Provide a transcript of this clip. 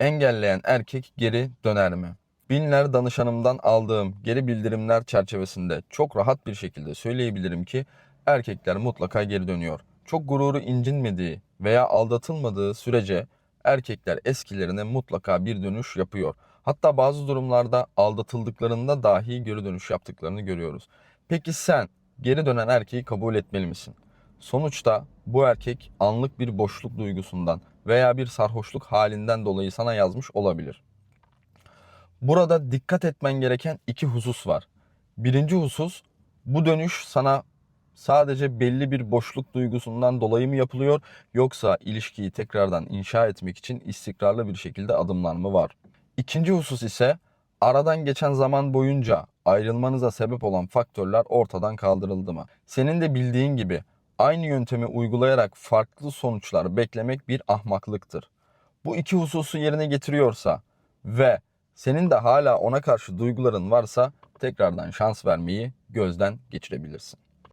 Engelleyen erkek geri döner mi? Binler danışanımdan aldığım geri bildirimler çerçevesinde çok rahat bir şekilde söyleyebilirim ki erkekler mutlaka geri dönüyor. Çok gururu incinmediği veya aldatılmadığı sürece erkekler eskilerine mutlaka bir dönüş yapıyor. Hatta bazı durumlarda aldatıldıklarında dahi geri dönüş yaptıklarını görüyoruz. Peki sen geri dönen erkeği kabul etmeli misin? Sonuçta bu erkek anlık bir boşluk duygusundan veya bir sarhoşluk halinden dolayı sana yazmış olabilir. Burada dikkat etmen gereken iki husus var. Birinci husus bu dönüş sana sadece belli bir boşluk duygusundan dolayı mı yapılıyor yoksa ilişkiyi tekrardan inşa etmek için istikrarlı bir şekilde adımlar mı var? İkinci husus ise aradan geçen zaman boyunca ayrılmanıza sebep olan faktörler ortadan kaldırıldı mı? Senin de bildiğin gibi aynı yöntemi uygulayarak farklı sonuçlar beklemek bir ahmaklıktır. Bu iki hususu yerine getiriyorsa ve senin de hala ona karşı duyguların varsa tekrardan şans vermeyi gözden geçirebilirsin.